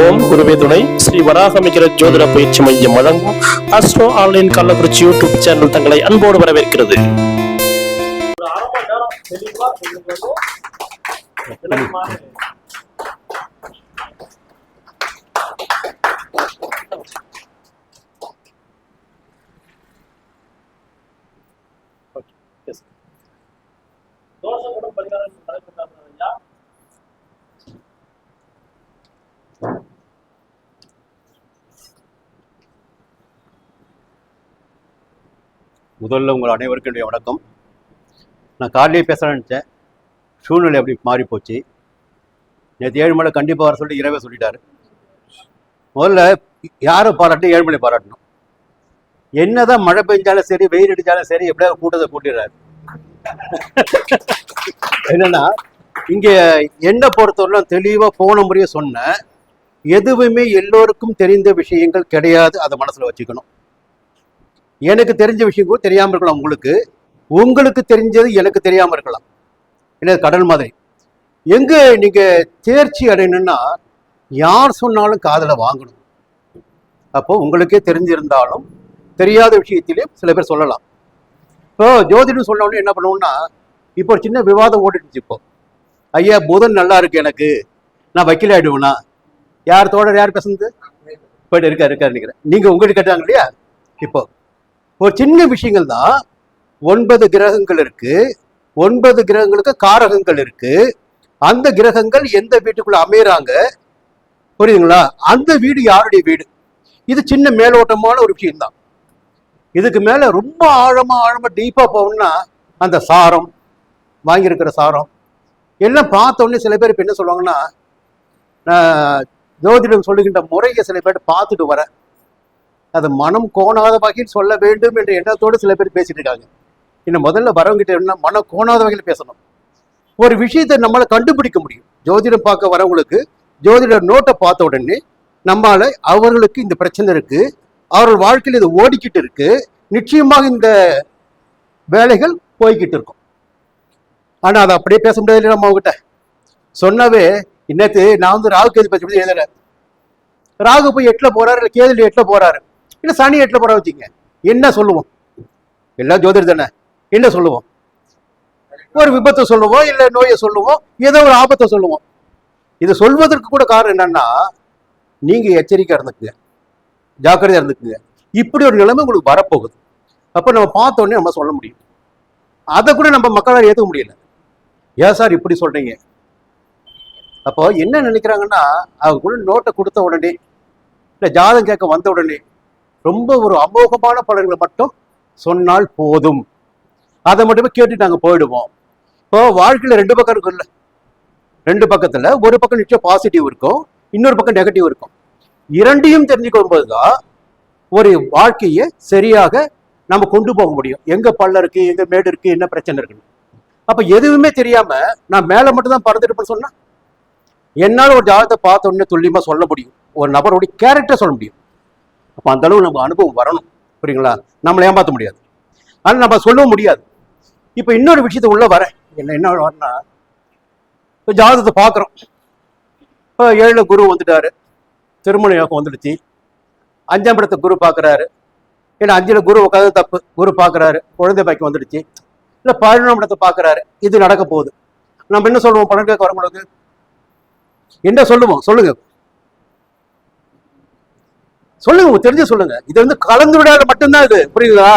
ஓம் குருவே துணை. ஸ்ரீ வராகமிகர ஜோதிட பயிற்சி மையம் வழங்கும் astro online Kallakurichi YouTube channel தங்களை அன்போடு வரவேற்கிறது. முதல்ல உங்கள் அனைவருக்கும் என்னுடைய வணக்கம். நான் காலையிலே பேசலாம்னு நினச்சேன். சூழ்நிலை அப்படி மாறி போச்சு. நேற்று ஏழுமலை கண்டிப்பாக வர சொல்லி இரவே சொல்லிட்டாரு. முதல்ல யாரை பாராட்டணும் ஏழுமலை பாராட்டணும். என்னதான் மழை பெஞ்சாலும் சரி வெயில் அடிச்சாலும் சரி எப்படியாவது கூட்டத்தை கூட்டிடுறாரு. என்னன்னா இங்க என்ன பொறுத்தவரையிலும் தெளிவா போன முறையை சொன்னேன். எதுவுமே எல்லோருக்கும் தெரிந்த விஷயங்கள் கிடையாது. அதை மனசில் வச்சுக்கணும். எனக்கு தெரிஞ்ச விஷயம் தெரியாமல் இருக்கலாம் உங்களுக்கு. உங்களுக்கு தெரிஞ்சது எனக்கு தெரியாமல் இருக்கலாம். இல்லை கடல் மாதிரி. எங்கே நீங்கள் தேர்ச்சி அடையணும்னா யார் சொன்னாலும் காதலை வாங்கணும். அப்போ உங்களுக்கே தெரிஞ்சிருந்தாலும் தெரியாத விஷயத்திலே சில பேர் சொல்லலாம். இப்போ ஜோதிடம் சொன்ன என்ன பண்ணுவோம்னா இப்போ ஒரு சின்ன விவாதம் ஓடிடுச்சு இப்போ. ஐயா புதன் நல்லா இருக்கு எனக்கு. நான் வக்கீல் ஆயிடுவேனா யார் தோழர் யார் பேசுனது போயிட்டு இருக்கா இருக்காரு நினைக்கிறேன் நீங்க உங்களுக்கு கேட்டாங்க இல்லையா? இப்போ ஒரு சின்ன விஷயங்கள் தான். ஒன்பது கிரகங்கள் இருக்கு. ஒன்பது கிரகங்களுக்கு காரகங்கள் இருக்கு. அந்த கிரகங்கள் எந்த வீட்டுக்குள்ள அமையறாங்க? புரியுதுங்களா? அந்த வீடு யாருடைய வீடு? இது சின்ன மேலோட்டமான ஒரு விஷயம் தான் இதுக்கு மேல ரொம்ப ஆழமா ஆழமா டீப்பா போகணும்னா அந்த சாரம் வாங்கியிருக்கிற சாரம் எல்லாம் பார்த்தோன்னே சில பேர் இப்போ என்ன சொல்லுவாங்கன்னா ஜோதிடம் சொல்லுகின்ற முறையை சில பேர் பார்த்துட்டு வரேன் அது மனம் கோணாத வகையில் சொல்ல வேண்டும் என்ற எண்ணத்தோடு சில பேர் பேசிட்டு இருக்காங்க. இன்னும் முதல்ல வரவங்கிட்ட என்ன மனம் கோணாத வகையில் பேசணும். ஒரு விஷயத்தை நம்மளால கண்டுபிடிக்க முடியும். ஜோதிடம் பார்க்க வரவங்களுக்கு ஜோதிடர் நோட்டை பார்த்த உடனே நம்மால அவர்களுக்கு இந்த பிரச்சனை இருக்கு. அவர்கள் வாழ்க்கையில் இது ஓடிக்கிட்டு இருக்கு. நிச்சயமாக இந்த வேலைகள் போய்கிட்டு இருக்கும். ஆனால் அதை அப்படியே பேச முடியாது நம்ம அவங்ககிட்ட? சொன்னவே இன்னத்து நான் வந்து ராகு கேது பற்றி எழுதலை ராகு போய் எட்டுல போறாரு இல்லை கேதுல எட்டுல போறாரு. இல்லை சனி எட்டுல போற வச்சுங்க என்ன சொல்லுவோம்? எல்லாம் ஜோதிடர் தானே. என்ன சொல்லுவோம்? ஒரு விபத்தை சொல்லுவோம் இல்லை நோயை சொல்லுவோம் ஏதோ ஒரு ஆபத்தை சொல்லுவோம். இதை சொல்வதற்கு கூட காரணம் என்னன்னா நீங்க எச்சரிக்கையா இருந்துக்குங்க. ஜாக்கிரதையா இருந்துக்குங்க. இப்படி ஒரு நிலைமை உங்களுக்கு வரப்போகுது. அப்போ நம்ம பார்த்த உடனே நம்ம சொல்ல முடியும். அதை கூட நம்ம மக்களால் ஏற்றுக்க முடியல. ஏன் சார் இப்படி சொல்றீங்க? அப்போ என்ன நினைக்கிறாங்கன்னா அவங்க கூட நோட்டை கொடுத்த உடனே இல்லை ஜாதகம் கேட்க வந்த உடனே ரொம்ப ஒரு அமோகமான பலன்களை மட்டும் சொன்னால் போதும். அதை மட்டுமே கேட்டு நாங்கள் போயிடுவோம். இப்போ வாழ்க்கையில் ரெண்டு பக்கம் இருக்குல்ல ரெண்டு பக்கத்துல ஒரு பக்கம் நிச்சயம் பாசிட்டிவ் இருக்கும் இன்னொரு பக்கம் நெகட்டிவ் இருக்கும். இரண்டையும் தெரிஞ்சுக்கும் போதுதான் ஒரு வாழ்க்கையை சரியாக நம்ம கொண்டு போக முடியும். எங்க பள்ளம் இருக்கு எங்க மேடு இருக்கு என்ன பிரச்சனை இருக்குன்னு. அப்போ எதுவுமே தெரியாம நான் மேல மட்டும் தான் பறந்துட்டு சொன்னா? என்னால் ஒரு ஜாதகத்தை பார்த்த உடனே துல்லியமா சொல்ல முடியும். ஒரு நபருடைய கேரக்டர் சொல்ல முடியும். அப்ப அந்த அளவு நம்ம அனுபவம் வரணும். புரியுங்களா? நம்மளை ஏமாத்த முடியாது. ஆனால் நம்ம சொல்லவும் முடியாது. இப்ப இன்னொரு விஷயத்தை உள்ள வரேன். என்ன என்ன வரனா இப்போ ஜாதகத்தை பார்க்குறோம். இப்போ ஏழுல குரு வந்துட்டாரு. திருமண யோகம் வந்துடுச்சு. அஞ்சாம் இடத்த குரு பார்க்குறாரு. ஏன்னா அஞ்சில் குரு உட்காந்து தப்பு. குரு பார்க்குறாரு. குழந்தை பாக்கி வந்துடுச்சு. இல்லை பதினொன்றாம் இடத்தை பார்க்குறாரு. இது நடக்க போகுது. நம்ம என்ன சொல்லுவோம்? பணம் கேட்க வரவங்களுக்கு என்ன சொல்லுவோம்? சொல்லுங்க. சொல்லுங்க தெரிஞ்சு சொல்லுங்க. இது வந்து கலந்துரையாடல் மட்டும்தான் இது புரியுதுங்களா?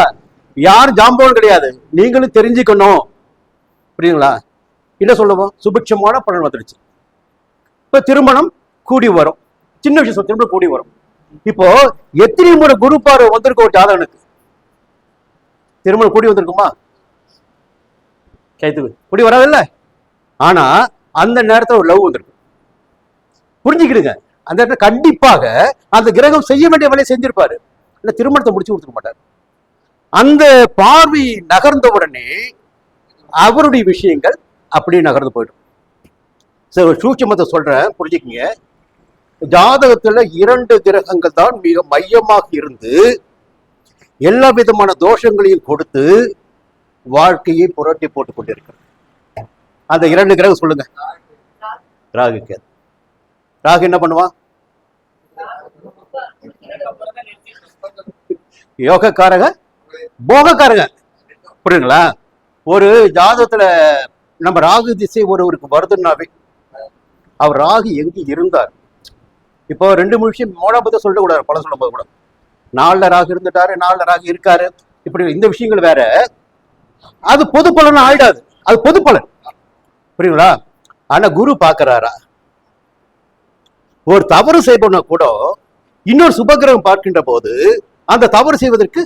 யாரும் ஜாம்பவன் கிடையாது. நீங்களும் தெரிஞ்சுக்கணும். புரியுங்களா என்ன சொல்லுவோம்? சுபிட்சமான பலன் வந்துடுச்சு. இப்போ திருமணம் கூடி வரும். சின்ன விஷயம் சொல்ல, திருமணம் கூடி வரும். இப்போ எத்தனை முறை குரு பார்வை வந்திருக்கும் ஒரு ஜாதகனுக்கு? திருமணம் கூடி வந்திருக்குமா? கைத்துக்கு கூடி வராதில்ல? ஆனா அந்த நேரத்தில் ஒரு லவ் வந்திருக்கு. புரிஞ்சுக்கிடுங்க. அந்த இடத்துல கண்டிப்பாக அந்த கிரகம் செய்ய வேண்டிய வேலையை செஞ்சிருப்பாரு. இல்ல திருமணத்தை முடிச்சு கொடுத்துக்க மாட்டார். அந்த பார்வை நகர்ந்த உடனே அவருடைய விஷயங்கள் அப்படியே நகர்ந்து போயிடும். சரி ஒரு சூட்சமத்தை சொல்றேன் புரிஞ்சுக்கங்க. ஜாதகத்துல இரண்டு கிரகங்கள் தான் மிக மையமாக இருந்து எல்லா விதமான தோஷங்களையும் கொடுத்து வாழ்க்கையை புரட்டி போட்டுக் கொண்டிருக்கிறது. அந்த இரண்டு கிரகம் சொல்லுங்க. ராகு கேது. ராகு என்ன பண்ணுவான் யோகக்காரக? போகக்காரங்க புரியுங்களா ஒரு ஜாதகத்துல நம்ம ராகு திசை ஒருவருக்கு வருதுன்னாவே அவர் ராகு எங்கு இருந்தார்? இப்போ ரெண்டு நிமிஷம் மூணாம் பத்தி சொல்லக்கூடாது படம் சொல்லும் போது கூட. நாலுல ராகு இருந்துட்டாரு நாலுல ராகு இருக்காரு. இப்படி இந்த விஷயங்கள் வேற. அது பொது பலன் ஆயிடாது. அது பொது பலன். புரியுங்களா ஆனா குரு பாக்குறாரா? ஒரு தவறு செய்பவன கூட இன்னொரு சுபகிரகம் பார்க்கின்ற போது அந்த தவறு செய்வதற்கு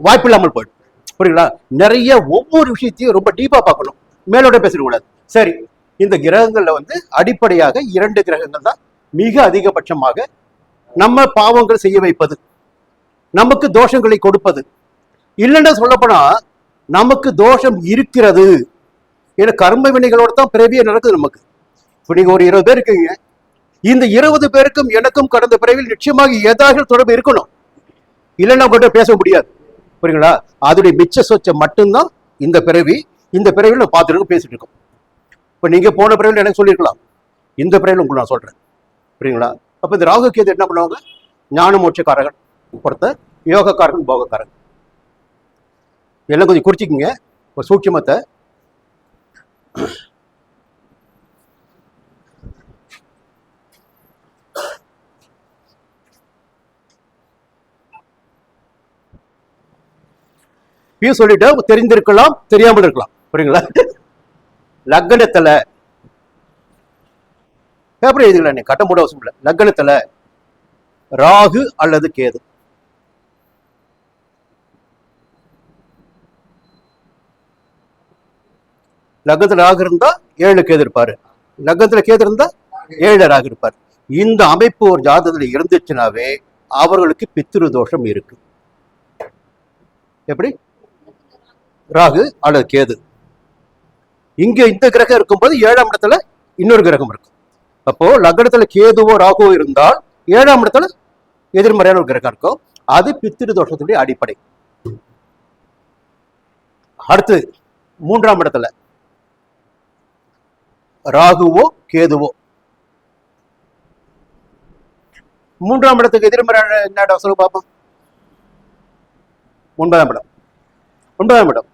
வாய்ப்பில்லாமல் போயிடும். புரியுங்களா நிறைய ஒவ்வொரு விஷயத்தையும் ரொம்ப டீப்பா பார்க்கணும். மேலோட பேசிடக்கூடாது சரி இந்த கிரகங்கள்ல வந்து அடிப்படையாக இரண்டு கிரகங்கள் தான் மிக அதிகபட்சமாக நம்ம பாவங்கள் செய்ய வைப்பது நமக்கு தோஷங்களை கொடுப்பது. இல்லைன்னா சொல்லப்போனா நமக்கு தோஷம் இருக்கிறது. ஏன்னா கர்ம வினைகளோடு தான் பிறவியே நடக்குது நமக்கு. இப்போ நீங்கள் ஒரு இருபது பேர் இருக்கீங்க. இந்த இருபது பேருக்கும் எனக்கும் கடந்த பிறவியில் நிச்சயமாக ஏதாவது தொடர்பு இருக்கணும். இல்லைன்னா கூட பேச முடியாது. புரியுங்களா அதோடைய மிச்ச சொச்ச மட்டும்தான் இந்த பிறவி இந்த பிறவியில் நான் பார்த்துட்டு பேசிட்டு இருக்கோம். இப்போ நீங்க போன பிறவியில் எனக்கு சொல்லியிருக்கலாம். இந்த பிறவியில் உங்களுக்கு நான் சொல்றேன். புரியுங்களா அப்போ இந்த ராகு கேது என்ன பண்ணுவாங்க? ஞான மோட்சக்காரகன் பொறுத்த யோகக்காரகன் போகக்காரகன் எல்லாம் கொஞ்சம் குறிச்சிக்கிங்க. ஒரு சூட்சமத்தை பி சொல்லிட்டு தெரிந்திருக்கலாம் தெரியாமல் இருக்கலாம். புரியுங்களா? லக்னத்துல பேப்பர் எழுதிக்கலாம் நீ கட்ட மூட அவசியம் இல்லை. லக்னத்துல ராகு அல்லது கேது. லக்னத்துல ராகு இருந்தா ஏழு கேது இருப்பாரு. லக்னத்துல கேது இருந்தா ஏழு ராகு இருப்பார். இந்த அமைப்பு ஒரு ஜாதகத்துல இருந்துச்சுனாவே அவர்களுக்கு பித்திரு தோஷம் இருக்கு. எப்படி? ராகு அல்லது கேது. இங்க இந்த கிரகம் இருக்கும்போது ஏழாம் இடத்துல இன்னொரு கிரகம் இருக்கும். அப்போ லக்னத்துல கேதுவோ ராகுவோ இருந்தால் ஏழாம் இடத்துல எதிர்மறையான ஒரு கிரகம் இருக்கும். அது பித்திரு தோஷத்துடைய அடிப்படை. அடுத்து மூன்றாம் இடத்துல ராகுவோ கேதுவோ. மூன்றாம் இடத்துக்கு எதிர்மறையான என்ன இடம் சொல்லு பார்ப்போம் ஒன்பதாம் இடம். ஒன்பதாம் இடம்.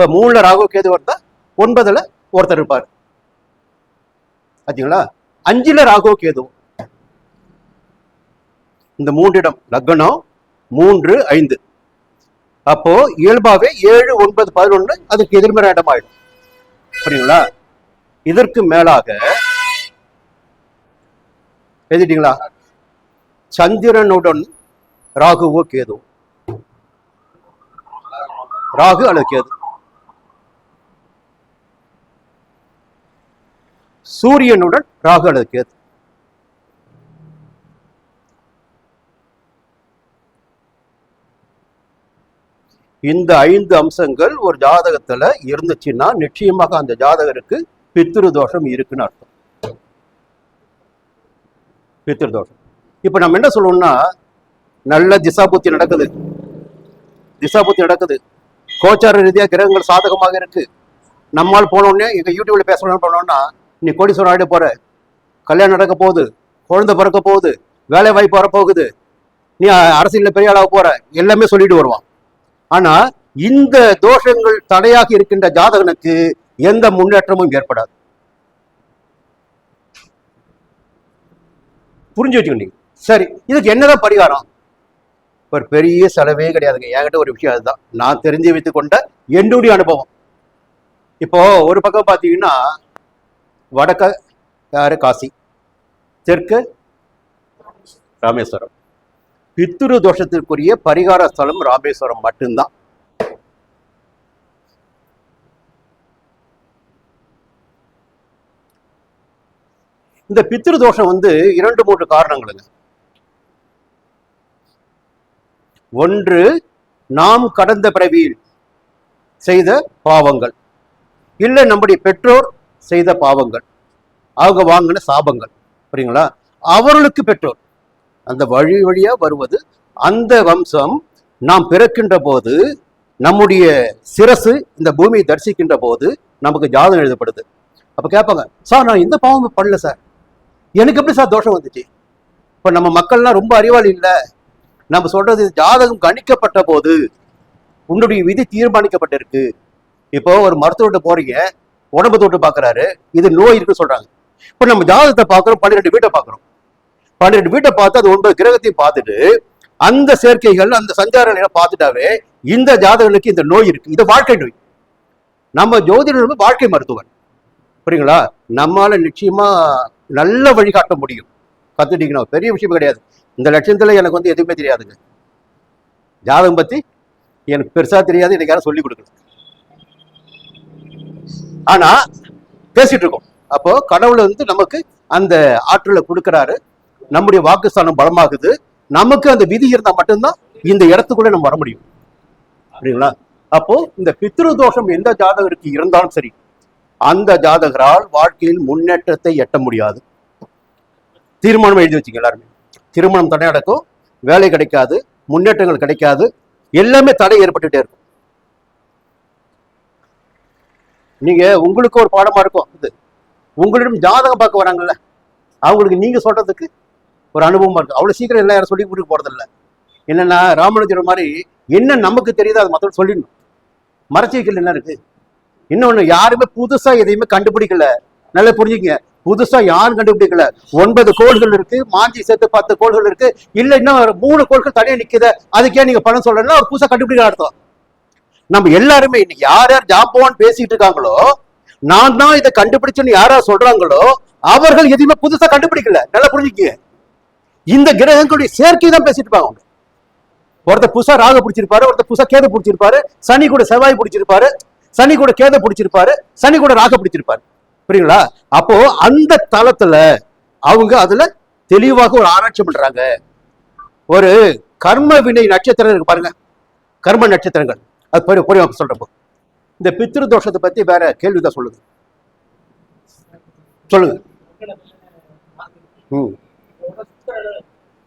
இப்ப மூணுல ராகு கேது வருதா ஒன்பதுல ஒருத்தர் இருப்பார். ஆச்சுங்களா அஞ்சுல ராகு கேது. இந்த மூன்று இடம் லக்னம் மூன்று ஐந்து. அப்போ இயல்பாவே ஏழு ஒன்பது பதினொன்று அதுக்கு எதிர்மறை இடம் ஆயிடும் புரியுங்களா? இதற்கு மேலாக எழுதிட்டீங்களா? சந்திரனுடன் ராகுவோ கேது. ராகு அல்லது கேது. சூரியனுடன் ராகு அல்லது கேது. இந்த ஐந்து அம்சங்கள் ஒரு ஜாதகத்துல இருந்துச்சுன்னா நிச்சயமாக அந்த ஜாதகருக்கு பித்திரு தோஷம் இருக்குன்னு அர்த்தம். பித்திரு தோஷம் இப்ப நம்ம என்ன சொல்லணும்னா நல்ல திசாபுத்தி நடக்குது. திசாபுத்தி நடக்குது. கோச்சார ரீதியா கிரகங்கள் சாதகமாக இருக்கு. நம்மால் போனோடனே எங்க யூடியூப்ல பேசணும்னு போனோம்னா நீ கோடீஸ்வரன் ஆயிட போற. கல்யாணம் நடக்க போகுது. குழந்தை பிறக்க போகுது. வேலை வாய்ப்பு வரப்போகுது. நீ அரசியலில் பெரிய ஆளாக போற. எல்லாமே சொல்லிட்டு வருவான். ஆனா இந்த தோஷங்கள் தடையாக இருக்கின்ற ஜாதகனுக்கு எந்த முன்னேற்றமும் ஏற்படாது. புரிஞ்சு வச்சுக்கணும் சரி இதுக்கு என்னதான் பரிகாரம்? ஒரு பெரிய செலவே கிடையாதுங்க. என்கிட்ட ஒரு விஷயம் அதுதான். நான் தெரிஞ்சு வைத்துக் கொண்ட என்னுடைய அனுபவம். இப்போ ஒரு பக்கம் பார்த்தீங்கன்னா வடக்க யார்? காசி. தெற்கு ராமேஸ்வரம். பித்துரு தோஷத்திற்குரிய பரிகார ஸ்தலம் ராமேஸ்வரம் மட்டும்தான். இந்த பித்ரு தோஷம் வந்து இரண்டு மூன்று காரணங்களுங்க. ஒன்று நாம் கடந்த பிறவியில் செய்த பாவங்கள். இல்லை நம்முடைய பெற்றோர் செய்த பாவங்கள் அவங்க வாங்கின சாபங்கள் புரியுங்களா? அவர்களுக்கு பெற்றோர். அந்த வழி வழியா வருவது அந்த வம்சம் நாம் பிறக்கின்ற போது நம்முடைய சிரசு இந்த பூமியை தரிசிக்கின்ற போது நமக்கு ஜாதகம் எழுதப்படுது. அப்போ கேட்பாங்க சார் நான் இந்த பாவம் பண்ணல சார். எனக்கு எப்படி சார் தோஷம் வந்துச்சு? இப்போ நம்ம மக்கள்லாம் ரொம்ப அறிவாளி இல்லை. நம்ம சொல்றது ஜாதகம் கணிக்கப்பட்ட போது உன்னுடைய விதி தீர்மானிக்கப்பட்டிருக்கு. இப்போ ஒரு மருத்துவர்கிட்ட போறீங்க உடம்பு தொட்டு பாக்குறாரு இது நோய் இருக்குன்னு சொல்றாங்க. இப்போ நம்ம ஜாதகத்தை பார்க்குறோம் பன்னிரெண்டு வீட்டை பார்க்குறோம். பன்னிரெண்டு வீட்டை பார்த்து அது ஒன்பது கிரகத்தையும் பார்த்துட்டு அந்த சேர்க்கைகள் அந்த சஞ்சாரங்களை பார்த்துட்டாவே இந்த ஜாதகனுக்கு இந்த நோய் இருக்கு. இது வாழ்க்கை நோய். நம்ம ஜோதிடர் வந்து வாழ்க்கை மருத்துவர். புரியுங்களா? நம்மால நிச்சயமா நல்ல வழிகாட்ட முடியும். கத்துட்டீங்கன்னா பெரிய விஷயம் கிடையாது. இந்த லட்சத்துல எனக்கு வந்து எதுவுமே தெரியாதுங்க. ஜாதகம் பத்தி எனக்கு பெருசா தெரியாது எனக்கு யாரும் சொல்லி கொடுக்கல. ஆனா பேசிட்டு இருக்கோம் அப்போ கடவுள் வந்து நமக்கு அந்த ஆற்றலை கொடுக்கறாரு. நம்முடைய வாக்குஸ்தானம் பலமாகுது. நமக்கு அந்த விதி இருந்தா மட்டும்தான் இந்த இடத்துக்குள்ள நம்ம வர முடியும். அப்படிங்களா அப்போ இந்த பித்ரு தோஷம் எந்த ஜாதகருக்கு இருந்தாலும் சரி அந்த ஜாதகரால் வாழ்க்கையில் முன்னேற்றத்தை எட்ட முடியாது. தீர்மானம் எழுதி வச்சுங்க எல்லாருமே. திருமணம் தடை நடக்கும் வேலை கிடைக்காது முன்னேற்றங்கள் கிடைக்காது எல்லாமே தடை ஏற்பட்டுட்டே இருக்கும். நீங்க உங்களுக்கு ஒரு பாடமா இருக்கும். இது. உங்களிடம் ஜாதகம் பார்க்க வராங்கல்ல அவங்களுக்கு நீங்க சொல்றதுக்கு ஒரு அனுபவமா இருக்கு அவ்வளவு சீக்கிரம் எல்லாம் யாரும் சொல்லி கொடுக்க போறதில்ல. என்னன்னா ராமானுஜர் மாதிரி என்ன நமக்கு தெரியுதோ அதை மற்றவங்க சொல்லிடணும். மறைச்சு வைக்கல என்ன இருக்கு? இன்னொன்னு யாருமே புதுசா எதையுமே கண்டுபிடிக்கல. நல்லா புரிஞ்சுங்க புதுசா யாரும் கண்டுபிடிக்கல. ஒன்பது கோள்கள் இருக்கு மாஞ்சி சேர்த்து பத்து கோள்கள் இருக்கு. இல்ல இன்னும் ஒரு மூணு கோள்கள் தனியா நிக்குது. அதுக்கே நீங்க பணம் சொல்லணும்னா ஒரு புதுசா கண்டுபிடிக்க அர்த்தம். நம்ம எல்லாருமே இன்னைக்கு யார் யார் ஜாம்பவான் பேசிட்டு இருக்காங்களோ நான் தான் இதை கண்டுபிடிச்சேன்னு யாரா சொல்றாங்களோ அவர்கள் எதையுமே புதுசா கண்டுபிடிக்கல. நல்லா புரிஞ்சுக்கங்க. இந்த கிரகங்களுடைய சேர்க்கை தான் பேசிட்டு இருப்பாங்க அவங்க. ஒருத்தர் புதுசா ராக பிடிச்சிருப்பாரு ஒருத்தர் புதுசா கேது பிடிச்சிருப்பாரு சனி கூட செவ்வாய் பிடிச்சிருப்பாரு சனி கூட கேதை பிடிச்சிருப்பாரு சனி கூட ராக பிடிச்சிருப்பாரு. புரியுங்களா? அப்போ அந்த தளத்துல அவங்க அதுல தெளிவாக ஒரு ஆராய்ச்சி பண்றாங்க. ஒரு கர்ம வினை நட்சத்திரம் இருக்கு பாருங்க. கர்ம நட்சத்திரங்கள். அது புரியும் புரியும் சொல்கிறப்போ இந்த பித்ரு தோஷத்தை பற்றி வேற கேள்விதான் சொல்லுது. சொல்லுங்க. ம்.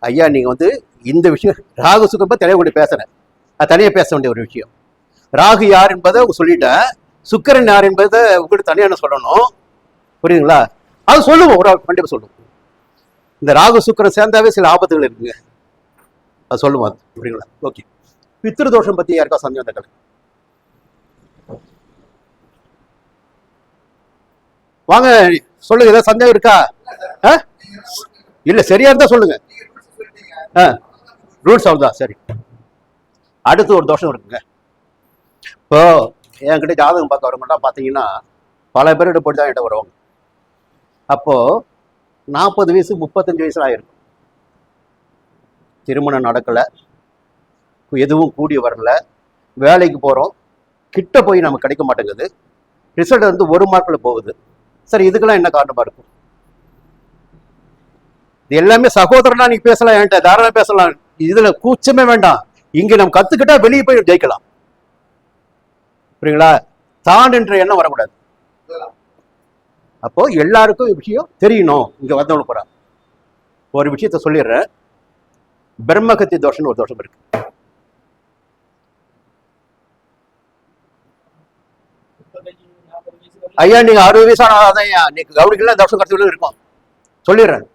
ஐயா நீங்கள் வந்து இந்த விஷயம் ராகு சுகம் பற்றி தனியாக கூட பேசுகிறேன் அது தனியாக பேச வேண்டிய ஒரு விஷயம். ராகு யார் என்பதை அவங்க சொல்லிட்டேன் சுக்கரன் யார் என்பதை உங்களுக்கு தனியாக நான் சொல்லணும். புரியுதுங்களா? அது சொல்லுவோம் ஒரு கண்டிப்பாக சொல்லுவோம். இந்த ராகு சுக்கரன் சேர்ந்தாவே சில ஆபத்துகள் இருக்குங்க. அது சொல்லுவோம் அது. புரியுங்களா ஓகே. பித்ரு தோஷம் பத்தி யாருக்கா சந்தேகம் இருந்தா வாங்க சொல்லுங்க ஏதாவது சந்தேகம் இருக்கா? இல்ல சரியா இருந்தா சொல்லுங்க. ரூல்ஸ் அவ்வளோதான் சரி. அடுத்து ஒரு தோஷம் இருக்குங்க. இப்போ என்கிட்ட ஜாதகம் பார்க்க வரவங்கலாம் பார்த்தீங்கன்னா பல பேர்கிட்ட போட்டு தான் என்கிட்ட வருவாங்க. அப்போ நாற்பது வயசு முப்பத்தஞ்சு வயசுல ஆயிருக்கும். திருமணம் நடக்கலை. எதுவும் கூடி வரல. வேலைக்கு போகிறோம் கிட்ட போய் நமக்கு கிடைக்க மாட்டேங்குது. ரிசல்ட் வந்து ஒரு மார்க்கில் போகுது. சார் இதுக்கெல்லாம் என்ன காரணமா இருக்கும்? இது எல்லாமே சகோதரனா நீ பேசலாம் என்கிட்ட தாராளம் பேசலாம். இதுல கூச்சமே வேண்டாம். இங்க நம்ம கத்துக்கிட்டா வெளியே போய் ஜெயிக்கலாம். புரியுங்களா? தான் என்ற எண்ணம் வரக்கூடாது. அப்போ எல்லாருக்கும் விஷயம் தெரியணும். இங்க வந்தவங்க போகிறான் ஒரு விஷயத்த சொல்லிடுறேன். பிரம்மகத்தி தோஷம்னு ஒரு தோஷம் இருக்கு. ஐயா நீங்க அறுபது வயசான ஐயா. நீங்க கவனிக்கலாம் தோஷம் கருத்து இருக்கும். சொல்லிடுறேன்.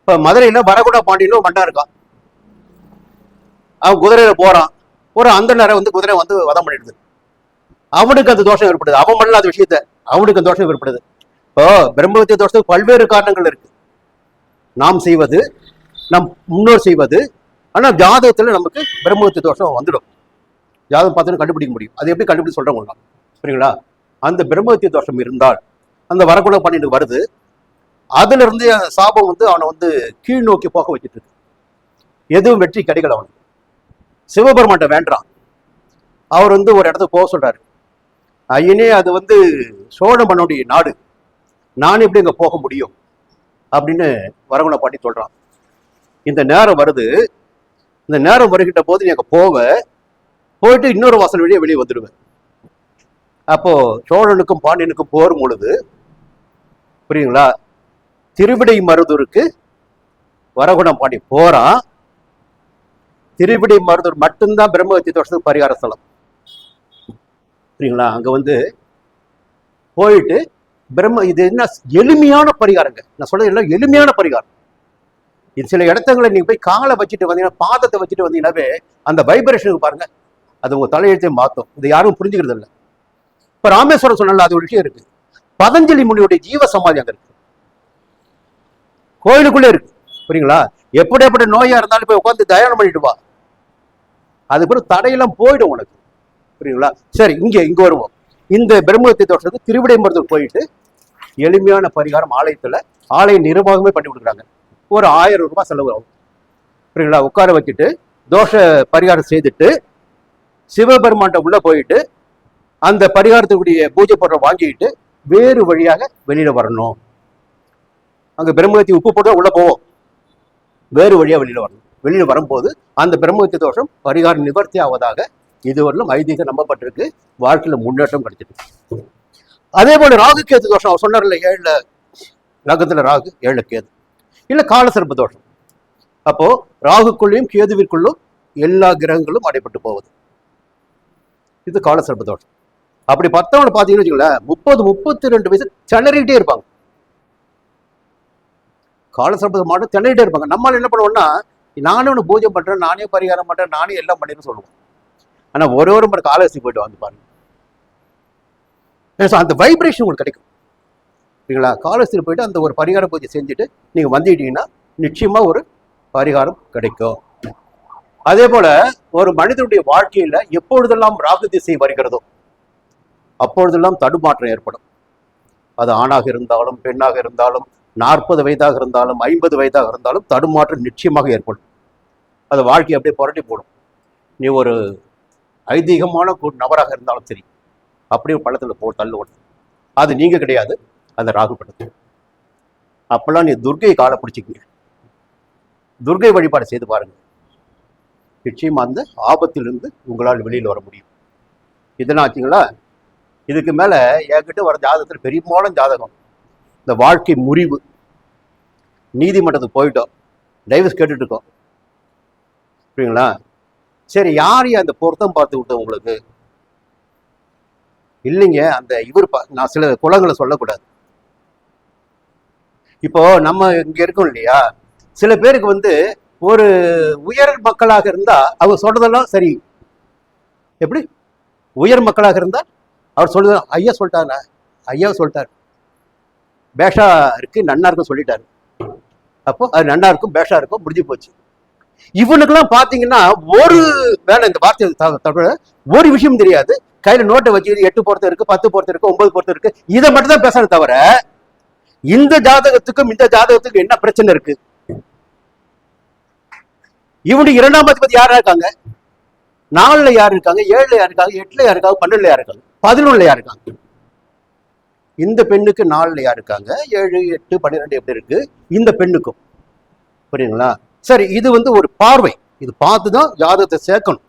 இப்ப மதுரையில வரகுடா பாண்டியன்னு மண்டா இருக்கான் அவன் குதிரையில போறான். ஒரு அந்த நேரம் வந்து குதிரை வந்து வதம் பண்ணிடுது. அவனுக்கு அந்த தோஷம் ஏற்படுது. அவன் பண்ணல அந்த விஷயத்த அவனுக்கு அந்த தோஷம் ஏற்படுது. இப்போ பிரம்மவித்திய தோஷத்துக்கு பல்வேறு காரணங்கள் இருக்கு. நாம் செய்வது நம் முன்னோர் செய்வது ஆனா ஜாதகத்துல நமக்கு பிரம்மவித்திய தோஷம் வந்துடும். ஜாதகம் பார்த்து கண்டுபிடிக்க முடியும். அது எப்படி கண்டுபிடிச்சு சொல்றவங்க சரிங்களா அந்த பிரம்மத்திய தோஷம் இருந்தால் அந்த வரகுட பண்ணிட்டு வருது. அதுல இருந்து சாபம் வந்து அவனை வந்து கீழ் நோக்கி போக வச்சுட்டு இருக்கு. எதுவும் வெற்றி கிடைக்கல அவனுக்கு. சிவபெருமான்ட்ட வேண்டாம். அவர் வந்து ஒரு இடத்துக்கு போக சொல்றாரு. ஐயனே அது வந்து சோழ மன்னுடைய நாடு. நான் எப்படி இங்கே போக முடியும்? அப்படின்னு வரகுண பாட்டி சொல்கிறான் இந்த நேரம் வருது. இந்த நேரம் வருகின்ற போது நீ அங்கே போவ. போயிட்டு இன்னொரு வாசல் வழியே வெளியே வந்துடுவேன் அப்போ சோழனுக்கும் பாண்டியனுக்கும் போர் பொழுது புரியுங்களா திருவிடை மருதூருக்கு வரகுணம் பாண்டி போறான். திருவிடை மருதூர் மட்டும்தான் பிரம்மகத்தி தோஷத்துக்கு பரிகார ஸ்தலம் புரியுங்களா அங்க வந்து போயிட்டு பிரம்ம இது என்ன எளிமையான பரிகாரங்க. நான் சொல்றது எல்லாம் எளிமையான பரிகாரம். இது சில இடத்துல நீங்க போய் காலை வச்சுட்டு வந்தீங்கன்னா பாதத்தை வச்சுட்டு வந்தீங்கன்னாவே அந்த வைப்ரேஷனுக்கு பாருங்க. அது உங்க தலையெழுத்தையும் மாத்தும். இது யாரும் புரிஞ்சுக்கிறது இல்லை இப்ப ராமேஸ்வரம் சொன்னால அது ஒரு விஷயம் இருக்கு. பதஞ்சலி முனியுடைய ஜீவ சமாதி அங்க இருக்கு. கோயிலுக்குள்ளே இருக்கு. புரியுங்களா? எப்படி எப்படி நோயா இருந்தாலும் போய் உட்காந்து தயானம் பண்ணிட்டு வா. அது பிறகு தடையெல்லாம் போயிடும் உனக்கு. புரியுங்களா? சரி இங்க இங்க வருவோம். இந்த பிரம்மத்தை தோற்றத்துக்கு திருவிடைமருதூர் போயிட்டு எளிமையான பரிகாரம் ஆலயத்துல ஆலய நிர்வாகமே பண்ணி கொடுக்குறாங்க. ஒரு ஆயிரம் ரூபாய் செலவு ஆகும். புரியுங்களா? உட்கார வச்சுட்டு தோஷ பரிகாரம் செய்துட்டு சிவபெருமான்கிட்ட உள்ள போயிட்டு அந்த பரிகாரத்துக்குரிய பூஜை பொருளை வாங்கிட்டு வேறு வழியாக வெளியில வரணும். அங்க பிரம்மகத்தி உப்பு போட்டு உள்ள போவோம். வேறு வழியா வெளியில வரணும். வெளியில வரும்போது அந்த பிரம்மகத்தி தோஷம் பரிகாரம் நிவர்த்தி ஆவதாக இதுவரையிலும் ஐதீகம் நம்பப்பட்டிருக்கு. வாழ்க்கையில முன்னேற்றம் கிடைச்சிருக்கு. அதே போல ராகு கேது தோஷம் அவர் சொன்னார்ல ஏழு லகத்துல ராகு ஏழு கேது. இல்ல காலசிறப்பு தோஷம். அப்போ ராகுக்குள்ளேயும் கேதுவிற்குள்ளும் எல்லா கிரகங்களும் அடைபட்டு போகுது இது காலசிறப்பு தோஷம். அப்படி பத்தவங்களை பார்த்தீங்கன்னு வச்சுங்களேன் முப்பது முப்பத்தி ரெண்டு வயசு திணறிக்கிட்டே இருப்பாங்க. கால சம்பதம் மாட்டம் திணறிட்டே இருப்பாங்க. நம்மளால என்ன பண்ணுவோம்னா நானே ஒன்று பூஜை பண்றேன் நானே பரிகாரம் பண்றேன் நானே எல்லாம் பண்ணின்னு சொல்லுவோம். ஆனா ஒரு ஒரு முறை காலசி போயிட்டு வந்து பாருங்க. அந்த வைப்ரேஷன் உங்களுக்கு கிடைக்கும். சரிங்களா? காலஸ்தியில் போயிட்டு அந்த ஒரு பரிகார பூஜை செஞ்சுட்டு நீங்க வந்துட்டீங்கன்னா நிச்சயமா ஒரு பரிகாரம் கிடைக்கும். அதே போல ஒரு மனிதனுடைய வாழ்க்கையில எப்பொழுதெல்லாம் ராகு திசை வருகிறதோ அப்பொழுதெல்லாம் தடுமாற்றம் ஏற்படும். அது ஆணாக இருந்தாலும் பெண்ணாக இருந்தாலும் நாற்பது வயதாக இருந்தாலும் ஐம்பது வயதாக இருந்தாலும் தடுமாற்றம் நிச்சயமாக ஏற்படும். அது வாழ்க்கையை அப்படியே புரட்டி போடும். நீ ஒரு ஐதீகமான நபராக இருந்தாலும் சரி அப்படியே பள்ளத்தில் போ தள்ளு அது நீங்கள் கிடையாது அந்த ராகு படத்து அப்போல்லாம் நீ துர்கை காலை பிடிச்சிக்கிங்க. துர்கை வழிபாடு செய்து பாருங்கள் நிச்சயமாக அந்த ஆபத்திலிருந்து உங்களால் வெளியில் வர முடியும். இதெல்லாம் ஆச்சுங்களா? இதுக்கு மேலே என்கிட்ட வர ஜாதகத்தில் பெரிய மோடம் ஜாதகம். இந்த வாழ்க்கை முறிவு. நீதிமன்றத்துக்கு போயிட்டோம். டைவர்ஸ் கேட்டுட்ருக்கோம் புரியுங்களா? சரி யார் அந்த பொருத்தம் பார்த்து விட்டோம் உங்களுக்கு? இல்லைங்க அந்த இவர் பா- நான் சில குலங்களை சொல்லக்கூடாது. இப்போ நம்ம இங்கே இருக்கோம் இல்லையா? சில பேருக்கு வந்து ஒரு உயர் மக்களாக இருந்தால் அவங்க சொல்றதெல்லாம் சரி. எப்படி? உயர் மக்களாக இருந்தால் அவர் சொல்லுது ஐயா சொல்லிட்டாங்க ஐயா சொல்லிட்டாரு. பேஷா இருக்கு நன்னா இருக்கும் சொல்லிட்டாரு. அப்போ அது நன்னா இருக்கும் பேஷா இருக்கும் முடிஞ்சு போச்சு. இவனுக்கெல்லாம் பாத்தீங்கன்னா ஒரு வேலை இந்த வார்த்தை த- ஒரு விஷயம் தெரியாது. கையில நோட்டை வச்சு எட்டு பொறுத்த இருக்கு பத்து பொறுத்த இருக்கு ஒன்பது பொறுத்த இருக்கு. இதை மட்டும் தான் பேசுறது தவிர இந்த ஜாதகத்துக்கும் இந்த ஜாதகத்துக்கும் என்ன பிரச்சனை இருக்கு? இவனுக்கு இரண்டாம் அதிபதி யாரா இருக்காங்க? நாலுல யார் இருக்காங்க? ஏழுல யார் இருக்காங்க? எட்டுல யார் இருக்காங்க? பன்னெண்டுல யார் இருக்காங்க? பதினொன்னுல இருக்காங்க? இந்த பெண்ணுக்கு நாலுல இருக்காங்க? ஏழு எட்டு பன்னிரெண்டு எப்படி இருக்கு? இந்த பெண்ணுக்கும். புரியுங்களா சரி இது வந்து ஒரு பார்வை. இது பார்த்து தான் ஜாதகத்தை சேர்க்கணும்.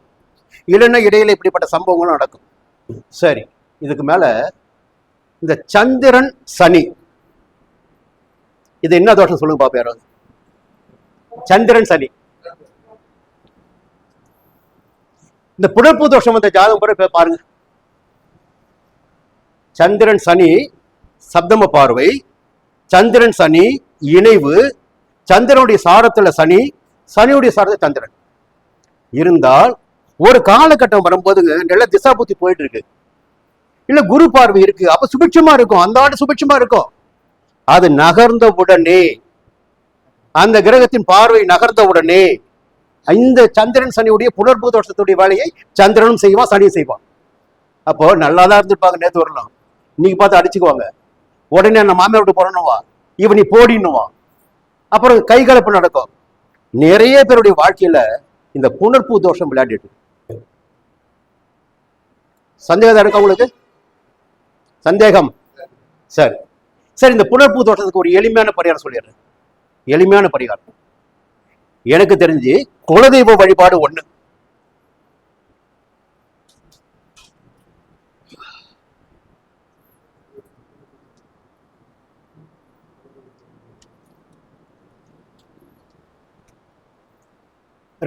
இல்லைன்னா இடையில இப்படிப்பட்ட சம்பவங்களும் நடக்கும். சரி இதுக்கு மேல இந்த சந்திரன் சனி. இது என்ன தோஷம் சொல்லுங்க பாப்பா யாராவது. சந்திரன் சனி. இந்த புடற்பு தோஷம் வந்த ஜாதகம் கூட பாருங்க. சந்திரன் சனி சப்தம பார்வை. சந்திரன் சனி இணைவு. சந்திரனுடைய சாரத்துல சனி சனியுடைய சாரத்துல சந்திரன். இருந்தால் ஒரு காலகட்டம் வரும்போது நல்ல திசா புத்தி போயிட்டு இருக்கு. இல்ல குரு பார்வை இருக்கு அப்ப சுபிட்சமா இருக்கும் அந்த ஆண்டு சுபிட்சமா இருக்கும். அது நகர்ந்த உடனே அந்த கிரகத்தின் பார்வை நகர்ந்த உடனே இந்த சந்திரன் சனியுடைய புனர்பூ தோஷத்துடைய வேலையை சந்திரனும் செய்வான் சனியும் செய்வான். அப்போ நல்லா தான் இருந்திருப்பாங்க நேற்று வரலாம். இன்னைக்கு பார்த்து அடிச்சுக்குவாங்க. உடனே அந்த மாமியார் விட்டு போறணுவா இவன் நீ போடின்னுவா. அப்புறம் கை கலப்பு நடக்கும். நிறைய பேருடைய வாழ்க்கையில இந்த புனர்பூ தோஷம் விளையாடிட்டு சந்தேகம் இருக்கா உங்களுக்கு? சந்தேகம். சரி. சரி இந்த புனர்பூ தோஷத்துக்கு ஒரு எளிமையான பரிகாரம் சொல்லிடுறேன். எளிமையான பரிகாரம். எனக்கு தெரிஞ்சு குலதெய்வ வழிபாடு ஒன்று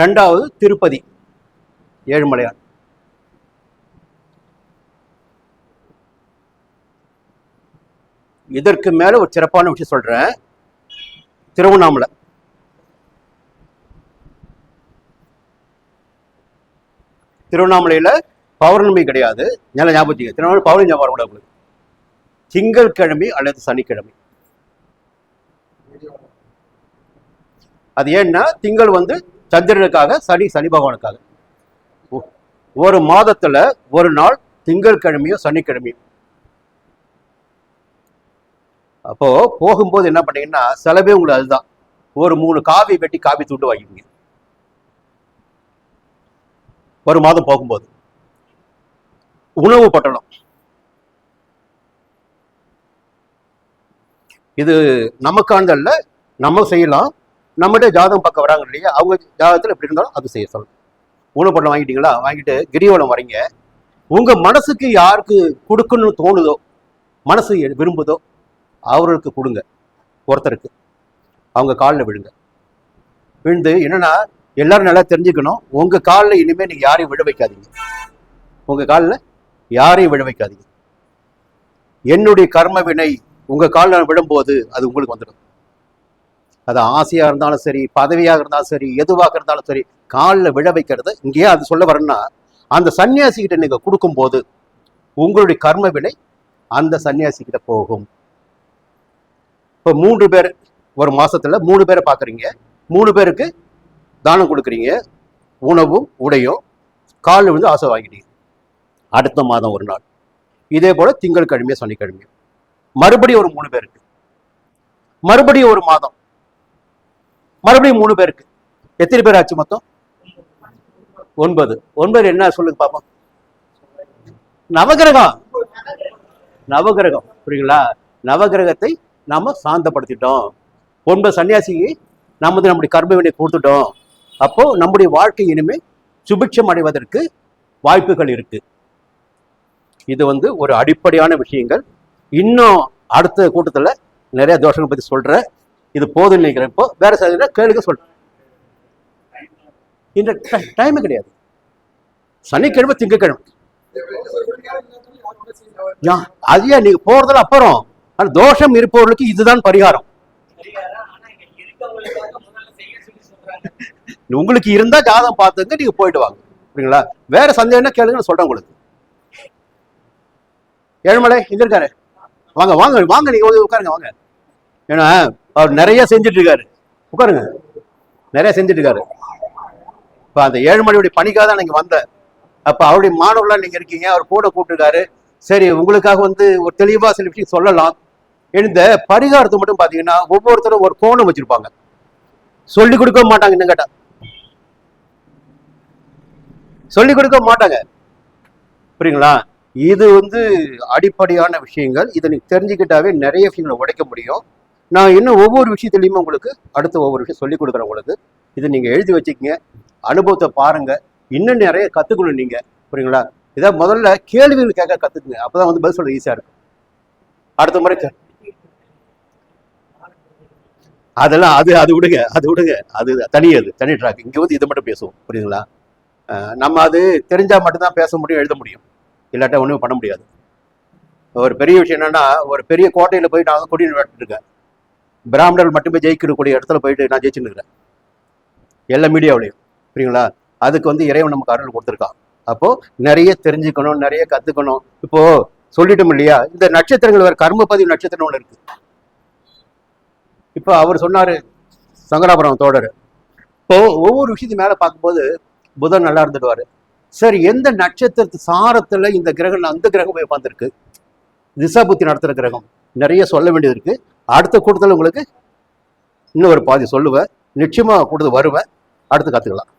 ரெண்டாவது திருப்பதி ஏழுமலையான். இதற்கு மேலே ஒரு சிறப்பான விஷயம் சொல்கிறேன் திருவண்ணாமலை. திருவண்ணாமலையில் பௌர்ணமி கிடையாது. நல்ல ஞாபகம் திருவண்ணாமலை பௌர்ணமி ஞாபகம் கூட உங்களுக்கு. திங்கட்கிழமை அல்லது சனிக்கிழமை. அது ஏன்னா திங்கள் வந்து சந்திரனுக்காக சனி சனி பகவானுக்காக. ஒ- ஒரு மாதத்துல ஒரு நாள் திங்கட்கிழமையோ சனிக்கிழமையோ. அப்போ போகும்போது என்ன பண்ணீங்கன்னா செலவே உங்களுக்கு அதுதான். ஒரு மூணு காவி வெட்டி காவி தூண்டு வாங்கிக்கோங்க ஒரு மாதம் போகும்போது. உணவு பட்டணம். இது நமக்கானதல்ல நம்ம செய்யலாம். நம்மகிட்ட ஜாதகம் பக்கம் வராங்க இல்லையா? அவங்க ஜாதகத்தில் எப்படி இருந்தாலும் அது செய்ய சொல்லணும் உணவு பட்டம் வாங்கிட்டீங்களா? வாங்கிட்டு கிரிவலம் வரீங்க. உங்க மனசுக்கு யாருக்கு கொடுக்கணும்னு தோணுதோ மனசு விரும்புதோ அவர்களுக்கு கொடுங்க. ஒருத்தருக்கு. அவங்க காலில் விழுங்க. விழுந்து என்னன்னா எல்லாரும் நல்லா தெரிஞ்சுக்கணும். உங்க காலில் இனிமேல் நீங்க யாரையும் விழ வைக்காதீங்க. உங்க காலில் யாரையும் விழ வைக்காதீங்க. என்னுடைய கர்ம வினை உங்க காலில் விழும்போது அது உங்களுக்கு வந்துடும். அது ஆசையா இருந்தாலும் சரி பதவியாக இருந்தாலும் சரி எதுவாக இருந்தாலும் சரி காலில் விழ வைக்கிறது. இங்கேயே அது சொல்ல வரேன்னா அந்த சன்னியாசி கிட்ட நீங்க கொடுக்கும்போது உங்களுடைய கர்ம வினை அந்த சன்னியாசி கிட்ட போகும். இப்போ மூன்று பேர் ஒரு மாசத்துல மூணு பேரை பார்க்குறீங்க மூணு பேருக்கு தானம் கொடுக்குறீங்க. உணவும் உடையும் காலில் விழுந்து ஆசை வாங்கிட்டீங்க. அடுத்த மாதம் ஒரு நாள். இதே போல் திங்கள் கிழமையோ சனிக்கிழமையோ. மறுபடியும் ஒரு மூணு பேருக்கு மறுபடியும் ஒரு மாதம். மறுபடியும் மூணு பேருக்கு. எத்தனை பேர் ஆச்சு மொத்தம்? ஒன்பது. ஒன்பது என்ன சொல்லுங்க பாப்போம். நவகிரகம். நவகிரகம். புரியுங்களா நவகிரகத்தை நாம சாந்தப்படுத்திட்டோம். ஒன்பது சன்னியாசிக்கு நாம நம்முடைய கர்ம வினை கொடுத்துட்டோம். அப்போ நம்முடைய வாழ்க்கை இனிமே சுபிட்சம் அடைவதற்கு வாய்ப்புகள் இருக்கு. இது வந்து ஒரு அடிப்படையான விஷயங்கள். இன்னும் அடுத்த கூட்டத்துல நிறைய தோஷங்கள் பத்தி சொல்றேன். இது போதும் நினைக்கிறேன். இப்போ வேற சில கேளுங்க சொல்றேன். இந்த டைம் கிடையாது. சனிக்கிழமை திங்கக்கிழமை. யா, அது ஏன் நீங்க போறதுல அப்புறம்? ஆனா தோஷம் இருப்பவர்களுக்கு இதுதான் பரிகாரம். உங்களுக்கு இருந்தா ஜாதகம் பார்த்துங்க நீங்க போயிட்டு வாங்க. புரியுங்களா? வேற சந்தேகம்னா கேளுங்க சொல்றேன் உங்களுக்கு. ஏழுமலை இங்க இருக்காரு? வாங்க வாங்க வாங்க நீங்க வந்து உட்காருங்க வாங்க. ஏன்னா அவர் நிறைய செஞ்சுட்டு இருக்காரு உட்காருங்க. நிறைய செஞ்சுட்டு இருக்காரு இப்ப அந்த ஏழுமலையுடைய பணிக்காக தான் நீங்கள் வந்தேன் அப்போ அவருடைய மாணவர்களாக நீங்கள் இருக்கீங்க அவர் கூட கூப்பிட்டுருக்காரு. சரி உங்களுக்காக வந்து ஒரு தெளிவாக சில விஷயம் சொல்லலாம். இந்த பரிகாரத்தை மட்டும் பார்த்தீங்கன்னா ஒவ்வொருத்தரும் ஒரு கோணம் வச்சிருப்பாங்க. சொல்லிக் கொடுக்க மாட்டாங்க இன்னும் கேட்டால் சொல்லிக் கொடுக்க மாட்டாங்க. புரியுங்களா? இது வந்து அடிப்படையான விஷயங்கள். இதை நீங்க தெரிஞ்சுக்கிட்டாவே நிறைய விஷயங்களை உடைக்க முடியும். நான் இன்னும் ஒவ்வொரு விஷயத்துலையுமே உங்களுக்கு அடுத்த ஒவ்வொரு விஷயம் சொல்லி கொடுக்குறேன் உங்களுக்கு. இதை நீங்கள் எழுதி வச்சுக்கங்க. அனுபவத்தை பாருங்கள் இன்னும் நிறைய கற்றுக்கணும் நீங்கள் புரியுங்களா? இதை முதல்ல கேள்விகள் கேட்க கற்றுக்குங்க அப்போ தான் வந்து பதில் சொல்ல ஈஸியாக இருக்கும். அடுத்த முறை அதெல்லாம் அது அது விடுங்க. அது விடுங்க. அது தனி அது. தனி ட்ராக் இங்கே வந்து இதை மட்டும் பேசுவோம். புரியுதுங்களா? நம்ம அது தெரிஞ்சால் மட்டும்தான் பேச முடியும் எழுத முடியும். இல்லாட்டா ஒன்றும் பண்ண முடியாது. ஒரு பெரிய விஷயம் என்னன்னா ஒரு பெரிய கோட்டையில் போய் நான் கொடி நட்டுட்டு இருக்கேன். பிராமணர்கள் மட்டுமே ஜெயிக்கக்கூடிய இடத்துல போயிட்டு நான் ஜெயிச்சுன்னு இருக்கிறேன். எல்லா மீடியாவிலையும். புரியுங்களா? அதுக்கு வந்து இறைவன் நமக்கு அருள் கொடுத்துருக்கான் அப்போ நிறைய தெரிஞ்சுக்கணும் நிறைய கத்துக்கணும். இப்போ சொல்லிட்டோம் இல்லையா? இந்த நட்சத்திரங்கள் வேறு கர்மபதிவு நட்சத்திரம் ஒன்று இருக்கு. இப்போ அவர் சொன்னாரு சங்கராபுரம் தோழர். இப்போ ஒவ்வொரு விஷயத்து மேல பார்க்கும்போது புதன் நல்லா இருந்துடுவாரு. சரி எந்த நட்சத்திரத்து சாரத்துல இந்த கிரகம் அந்த கிரகம் போய் உட்காந்துருக்கு திசா புத்தி நடத்துற கிரகம். நிறைய சொல்ல வேண்டியது இருக்குது அடுத்த கூட்டத்தில் உங்களுக்கு இன்னும் ஒரு பாதி சொல்லுவேன் நிச்சயமாக கூட்டத்தில் வருவேன் அடுத்து கற்றுக்கலாம்